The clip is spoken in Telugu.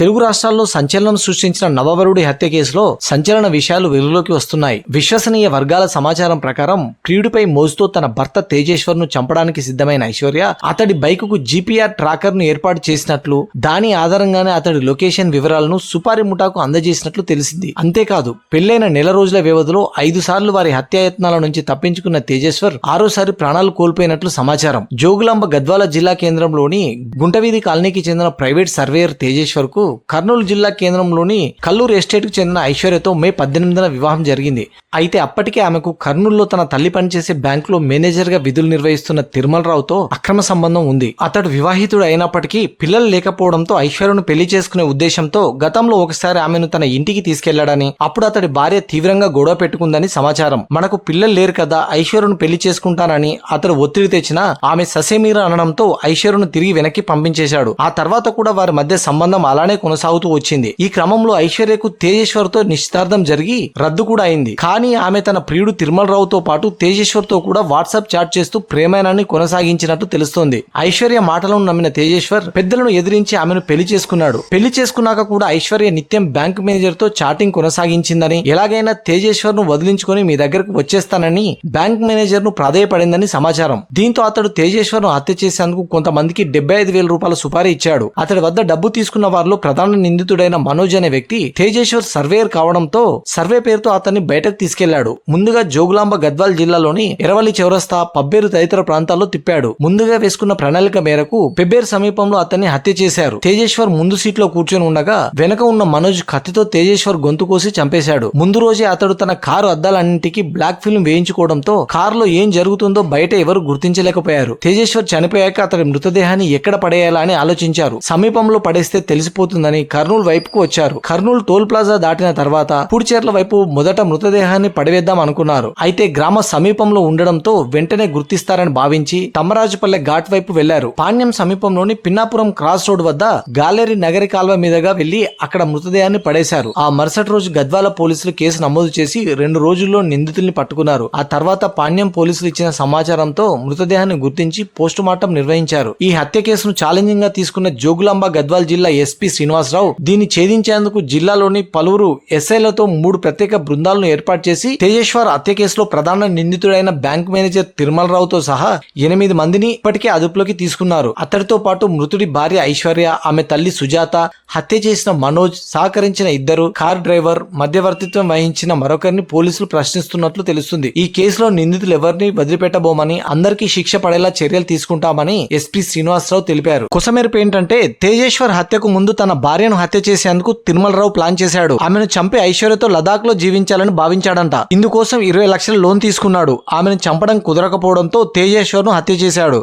తెలుగు రాష్ట్రాల్లో సంచలనం సృష్టించిన నవవరుడి హత్య కేసులో సంచలన విషయాలు వెలుగులోకి వస్తున్నాయి. విశ్వసనీయ వర్గాల సమాచారం ప్రకారం ప్రియుడిపై మోజుతో తన భర్త తేజేశ్వర్ను చంపడానికి సిద్ధమైన ఐశ్వర్య అతడి బైకుకు జీపీఆర్ ట్రాకర్ను ఏర్పాటు చేసినట్లు దాని ఆధారంగానే అతడి లొకేషన్ వివరాలను సుపారి ముఠాకు అందజేసినట్లు తెలిసింది. అంతేకాదు పెళ్ళైన నెల రోజుల వ్యవధిలో ఐదు సార్లు వారి హత్యాయత్నాల నుంచి తప్పించుకున్న తేజేశ్వర్ ఆరోసారి ప్రాణాలు కోల్పోయినట్లు సమాచారం. జోగులాంబ గద్వాల జిల్లా కేంద్రంలోని గుంటవీధి కాలనీకి చెందిన ప్రైవేట్ సర్వేయర్ తేజేశ్వర్కు కర్నూలు జిల్లా కేంద్రంలోని కల్లూరు ఎస్టేట్కు చెందిన ఐశ్వర్యతో మే పద్దెనిమిదిన వివాహం జరిగింది. అయితే అప్పటికే ఆమెకు కర్నూలులో తన తల్లి పనిచేసే బ్యాంకులో మేనేజర్గా విధులు నిర్వహిస్తున్న తిరుమలరావుతో అక్రమ సంబంధం ఉంది. అతడు వివాహితుడు అయినప్పటికీ పిల్లలు లేకపోవడంతో ఐశ్వర్యను పెళ్ళి చేసుకునే ఉద్దేశంతో గతంలో ఒకసారి ఆమెను తన ఇంటికి తీసుకెళ్ళాడని అప్పుడు అతడి భార్య తీవ్రంగా గొడవ పెట్టుకుందని సమాచారం. మనకు పిల్లలు లేరు కదా ఐశ్వర్యను పెళ్ళి చేసుకుంటానని అతడు ఒత్తిడి తెచ్చినా ఆమె ససేమీర అనడంతో ఐశ్వర్యను తిరిగి వెనక్కి పంపించేశాడు. ఆ తర్వాత కూడా వారి మధ్య సంబంధం అలానే కొనసాగుతూ వచ్చింది. ఈ క్రమంలో ఐశ్వర్యకు తేజేశ్వర్తో నిశ్చితార్థం జరిగి రద్దు కూడా అయింది. కానీ ఆమె తన ప్రియుడు తిరుమల రావుతో పాటు తేజేశ్వర్తో కూడా వాట్సాప్ చాట్ చేస్తూ ప్రేమాయణాన్ని కొనసాగించినట్టు తెలుస్తోంది. ఐశ్వర్య మాటలను నమ్మిన తేజేశ్వర్ పెద్దలను ఎదిరించి ఆమెను పెళ్ళి చేసుకున్నాడు. పెళ్ళి చేసుకున్నాక కూడా ఐశ్వర్య నిత్యం బ్యాంక్ మేనేజర్తో చాటింగ్ కొనసాగించిందని ఎలాగైనా తేజేశ్వర్ను వదిలించుకొని మీ దగ్గరకు వచ్చేస్తానని బ్యాంక్ మేనేజర్ను ప్రాధేయపడిందని సమాచారం. దీంతో అతడు తేజేశ్వర్ను హత్య చేసేందుకు కొంతమందికి డెబ్బై ఐదు వేల రూపాయల సుపారీ ఇచ్చాడు. అతడి వద్ద డబ్బు తీసుకున్న వారిలో ప్రధాన నిందితుడైన మనోజ్ అనే వ్యక్తి తేజేశ్వర్ సర్వేయర్ కావడంతో సర్వే పేరుతో అతన్ని బయటకు తీసుకెళ్ళాడు. ముందుగా జోగులాంబ గద్వాల్ జిల్లాలోని ఎరవల్లి చౌరస్తా పబ్బేరు తదితర ప్రాంతాల్లో తిప్పాడు. ముందుగా వేసుకున్న ప్రణాళిక మేరకు పెబ్బేరు సమీపంలో అతన్ని హత్య చేశారు. తేజేశ్వర్ ముందు సీట్లో కూర్చొని ఉండగా వెనక ఉన్న మనోజ్ కత్తితో తేజేశ్వర్ గొంతు కోసి చంపేశాడు. ముందు రోజే అతడు తన కారు అద్దాలన్నింటికి బ్లాక్ ఫిల్మ్ వేయించుకోవడంతో కారులో ఏం జరుగుతుందో బయట ఎవరు గుర్తించలేకపోయారు. తేజేశ్వర్ చనిపోయాక అతడి మృతదేహాన్ని ఎక్కడ పడేయాలా అని ఆలోచించారు. సమీపంలో పడేస్తే తెలిసిపోతుందని కర్నూలు వైపుకు వచ్చారు. కర్నూలు టోల్ ప్లాజా దాటిన తర్వాత పుడిచేర్ల వైపు మొదట మృతదేహాన్ని పడవేద్దాం అనుకున్నారు. అయితే గ్రామ సమీపంలో ఉండడంతో వెంటనే గుర్తిస్తారని భావించి తమ్మరాజుపల్లె ఘాట్ వైపు వెళ్ళారు. పాణ్యం సమీపంలోని పిన్నాపురం క్రాస్ రోడ్ వద్ద గాలేరి నగరి కాల్వ మీదుగా వెళ్ళి అక్కడ మృతదేహాన్ని పడేశారు. ఆ మరుసటి రోజు గద్వాల పోలీసులు కేసు నమోదు చేసి రెండు రోజుల్లో నిందితుల్ని పట్టుకున్నారు. ఆ తర్వాత పాణ్యం పోలీసులు ఇచ్చిన సమాచారంతో మృతదేహాన్ని గుర్తించి పోస్టుమార్టం నిర్వహించారు. ఈ హత్య కేసును ఛాలెంజింగ్గా తీసుకున్న జోగులాంబ గద్వాల్ జిల్లా ఎస్పీ శ్రీనివాసరావు. దీన్ని ఛేదించేందుకు జిల్లాలోని పలువురు ఎస్ఐలతో మూడు ప్రత్యేక బృందాలను ఏర్పాటు చేసి తేజేశ్వర్ హత్య కేసులో ప్రధాన నిందితుడైన బ్యాంక్ మేనేజర్ తిరుమలరావుతో సహా ఎనిమిది మందిని ఇప్పటికే అదుపులోకి తీసుకున్నారు. అతడితో పాటు మృతుడి భార్య ఐశ్వర్య ఆమె తల్లి సుజాత హత్య చేసిన మనోజ్ సహకరించిన ఇద్దరు కార్ డ్రైవర్ మధ్యవర్తిత్వం వహించిన మరొకరిని పోలీసులు ప్రశ్నిస్తున్నట్లు తెలుస్తుంది. ఈ కేసులో నిందితులు ఎవరిని వదిలిపెట్టబోమని అందరికీ శిక్ష పడేలా చర్యలు తీసుకుంటామని ఎస్పీ శ్రీనివాసరావు తెలిపారు. కుసమెరుపు ఏంటంటే తేజేశ్వర్ హత్యకు ముందు తన తన భార్యను హత్య చేసేందుకు తిరుమలరావు ప్లాన్ చేశాడు. ఆమెను చంపి ఐశ్వర్యతో లదాఖ్లో జీవించాలని భావించాడంట. ఇందుకోసం ఇరవై లక్షల లోన్ తీసుకున్నాడు. ఆమెను చంపడం కుదరకపోవడంతో తేజేశ్వర్ను హత్య చేశాడు.